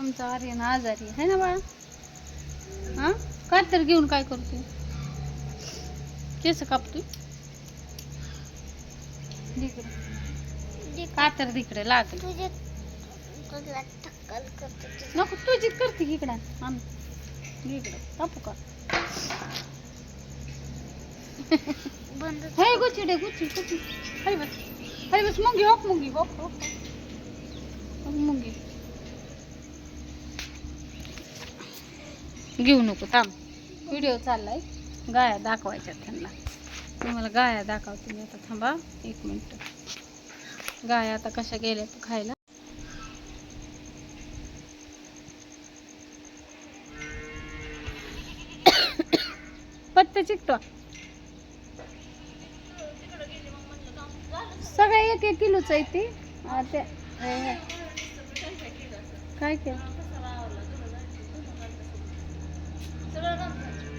आमचा आर्यन आजारी आहे ना बाळा? हा? काय तर घेऊन काय करतोय केस कापतोय? तिकडे का तर तिकडे लागल. करतो. नको तुझी करते इकडं. इकडे कापू का? हे गुच्ची डे गुच्ची गुच्ची हरी बस. हरी बस मुंगी होक मुंगी होक होक मुंगी. घेऊ नको थांब. व्हिडिओ चाललाय. गाया दाखवायच्या त्यांना. तुम्हाला गाया दाखवते मी आता थांबा. एक मिनिट. गाया आता कशा गेल्या खायला? पत्ते चिकटवा. सगळं एक एक किलोच आहे ते. काय केलं?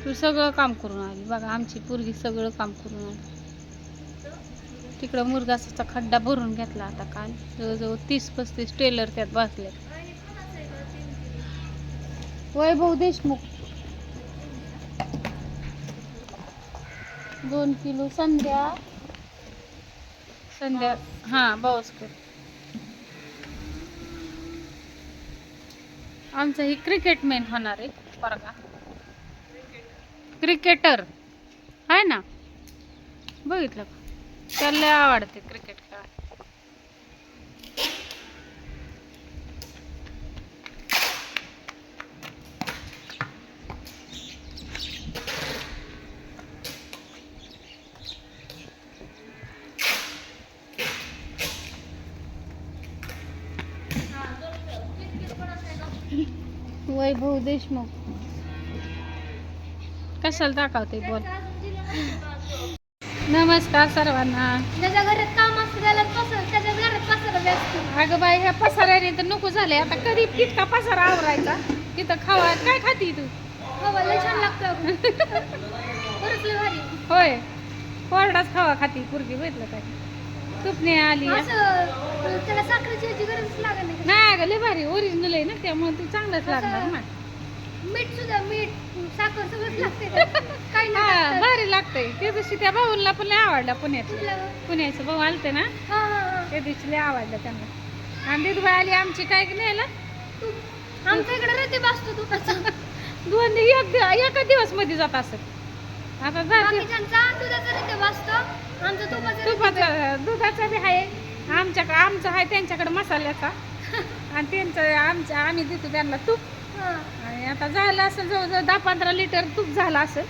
तू सगळं काम करून आली. बघा आमची पोरगी सगळं काम करून आली. तिकडं मुरगासाचा खड्डा भरून घेतला आता काल. जवळजवळ तीस पस्तीस टेलर त्यात बसले वैभव देशमुख. दोन किलो संध्या. संध्या हा बावस्कर आमचं ही क्रिकेट मेन होणार आहे बरं क्रिकेटर आहे ना? बघितलं का? त्याला लय आवडते क्रिकेट खेळायला. वैभव देशमुख. कशाला दाखवते बोल. नमस्कार सर्वांना. घरात काम असतं त्याला पसर त्याच्या घरात पसर अगं बाई ह्या पसाऱ्याने तर नको झाले. आता कधी इतका पसारा आवरायचा? तिथं खावा काय खाती तू? लय छान लागतं लय भारी. होय. कोरडाच खावा खाती पुरगी बघितलं काय? तुपणे आली असं त्याला साखरेची लागत नाही. नाही अगं लय भारी. ओरिजिनल आहे ना त्यामुळे ती चांगलंच लागणार ना. मीठ सुद्धा मीठ साखर सगळंच लागते. काही हा नाही. भारी लागतंय. त्या दिवशी त्या भाऊला पण लय आवडला पुण्याचं कुठलं? पुण्याचं भाऊ आलते ना? हा हा हा. त्या दिवशी लय आवडलं त्यांना. आणि दिदूबाई आली आमची काय न्यायला तू आमच्या इकडे रती बसतो तू कसं? दोन दि- एक दि- एका दिवसमध्ये जात असत. आता जाते बाकीच्यांचा दुधाचा रती बसतो आमचा तुपाचा रती तुपाचा दुधाचा बी आहे. आमच्याकडे आमचं आहे त्यांच्याकडे मसाल्याचा. आणि त्यांचं आमचं आम्ही देतो त्यांना तूप हा. आणि आता झालं असेल जवळजवळ दहा पंधरा लिटर तूप झालं असेल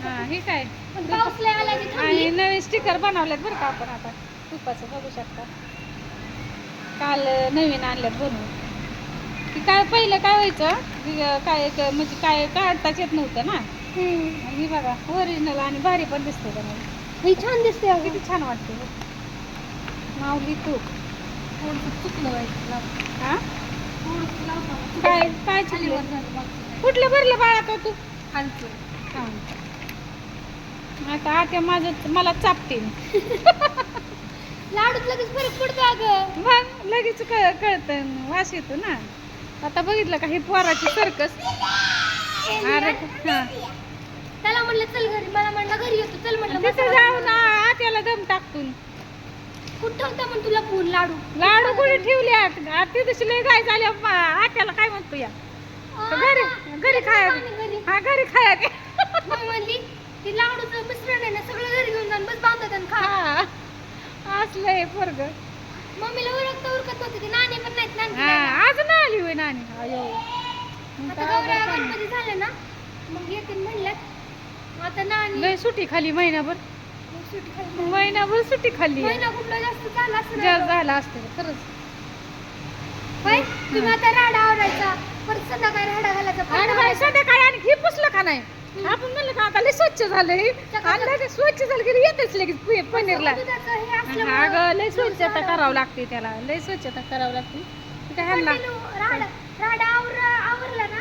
हा. हे काय पण पाऊस लय आला की आणि थांबली. नवीन स्टिकर बनवलेत बरं का आपण आता तुपाचं बघू शकता काल नवीन आणल्यात बनवून की काय पहिलं काय व्हायचं की काय एक म्हणजे काय काढताच येत नव्हतं ना हम्म. आणि हे बघा ओरिजिनल आणि भारी पण दिसते बनवून ही छान दिसते अगं. किती छान वाटते बघ. माऊली तूप. हा. काय काय चुकलं. कुठलं भरलं बाळा तो तू. आता आत्या माझं मला चापते लाडूत लगेच फरक पडतो अगं. मग लगेच कळ कळतं वास येतो ना. आता बघितलं का ही पोराची सर्कस अरे हा. त्याला म्हणलं चल घरी. मला म्हणलं घरी येतो. चल म्हणलं तिथे मसाला जाऊन आत्याला दम टाकतून कुठं ठेवता म्हणून तुला फोन? लाडू. लाडू कुठे ठेवले ते दिवशी लय गाय झाली. आत्याला काय म्हणतो या? घरी घरी खाया हा घरी खाया. मग म्हणली ती लाडूचं मिश्रण आहे ना सगळं घरी घेऊन जाऊन बस बांधत आणि खा. हा असलंय पोरग. मम्मीला उरकता उरकत होती ती नाणी पण नाहीत नाणी हा आज ना आली होय नानी अयो. मग आता करणार? गणपती झाले ना मग येतील म्हणल्यात. आता नाणी सुट्टी खाली महिनाभर. मग. महिनाभर सुट्टी खाल्ली महिना कुठला जास्त झाला असं जास्त झाला असते खरंच. होय? तुम्ही आता राडा आवरायचा. परत संध्याकाळी राडा घालायचा. आणि बाई संध्याकाळी आणि हे पुसलं का नाही? आपण म्हणलं का आता लय स्वच्छ झालंय? आणि लगेच स्वच्छ झालं की येतेच लगेच पि- पनीरला. दुधाचं हे असल्यामुळं अगं लय स्वच्छता करावं लागते त्याला. लय स्वच्छता करावं लागते. ते काय ह्यांना continue राडा राडा आवर आवरला ना?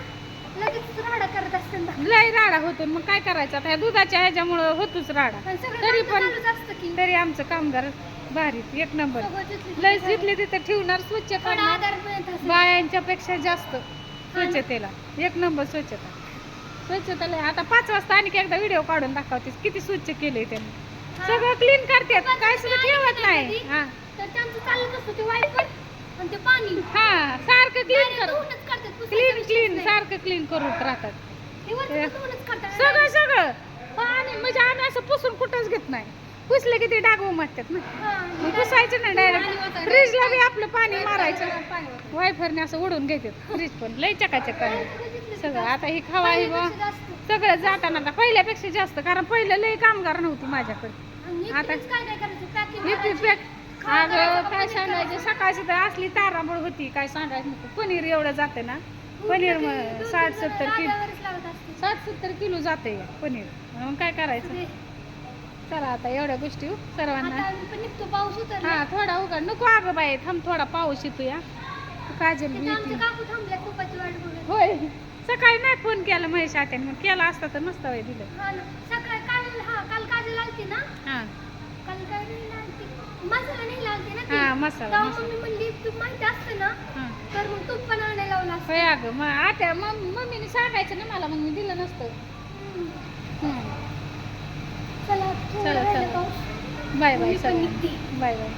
लगेच राडा करत असते ना. लय राडा होतो मग काय करायचं? आता ह्या दुधाच्या ह्याच्यामुळं होतोच राडा. पण सगळं तरी काम तर पण चालूच असतं की. तरी आमचं कामगार भारी एक नंबर. सगळं जिथली लय तिथली जिथले तिथे ठेवणार स्वच्छ थोडा करणार आधार मिळत असेल. बायांच्या पेक्षा जास्त स्वच्छतेला. एक नंबर स्वच्छता. स्वच्छता लय. आता पाच वाजता आणखी एकदा व्हिडिओ काढून दाखवतेस. किती स्वच्छ केलंय त्यांनी. हा. सगळं क्लीन करतात. पण काय सुद्धा ठेवत नाही. हा. तर त्यांचं चालत असतं ते वाईपर आणि ते पाणी. हा. सारखं क्लीन Direct कर धुवूनच करतात, पुसायचा क्लीन. सारखं क्लीन करून राहतात. सगळं सगळं. पाणी म्हणजे आम्ही असं पुसून कुठंच घेत नाही. पुसले की ते डाग उमटतात ना. पुसायचं नाही डायरेक्ट फ्रीजला बी आपलं पाणी मारायचं. वायफरने असं उडून घेतात. फ्रीज पण लय चकाचक सगळं. आता ही खावा ही. सगळं जाताना आता पहिल्यापेक्षा जास्त. कारण पहिलं लय कामगार नव्हती माझ्याकडे. आता- काय. पॅक अगं सांगायचं. सकाळची तर असली तारांबळ होती. काय सांगायचं? पनीर एवढं जाते ना. पनीर मग साठ सत्तर किलो. साठ सत्तर किलो जाते पनीर. मग काय करायचं? चला आता एवढ्या गोष्टी हो, सर्वांना. निघतो पाऊस उतरला. हा थोडा उघड. नको अगं बाई थांब थोडा पाऊस येतो या काजल बी तिथं आमचे येते काकू थांबले तुपाची वाट बघत. होय. सकाळी नाही फोन केला महेश आत्याने. मग केला असता तर मस्त वेळ दिलं. हा ना. सकाळी काल हा काल काजल आलती ना? हा. काल काय मसाला नाही लालती ना ती. हा, मसाला, तेव्हा मसाला. मम्मी म्हणली तू माहिती असतं ना हा तर मग तूप पण आणायला लावला. होय अगं मग मग मम्मीने सांगायचं ना मला मग मी दिलं नसतं हम्म. चला थोडं चला, राहिलं चला. पाऊस. बाय बाय मी पण सगळ्यांना निघते. Bye bye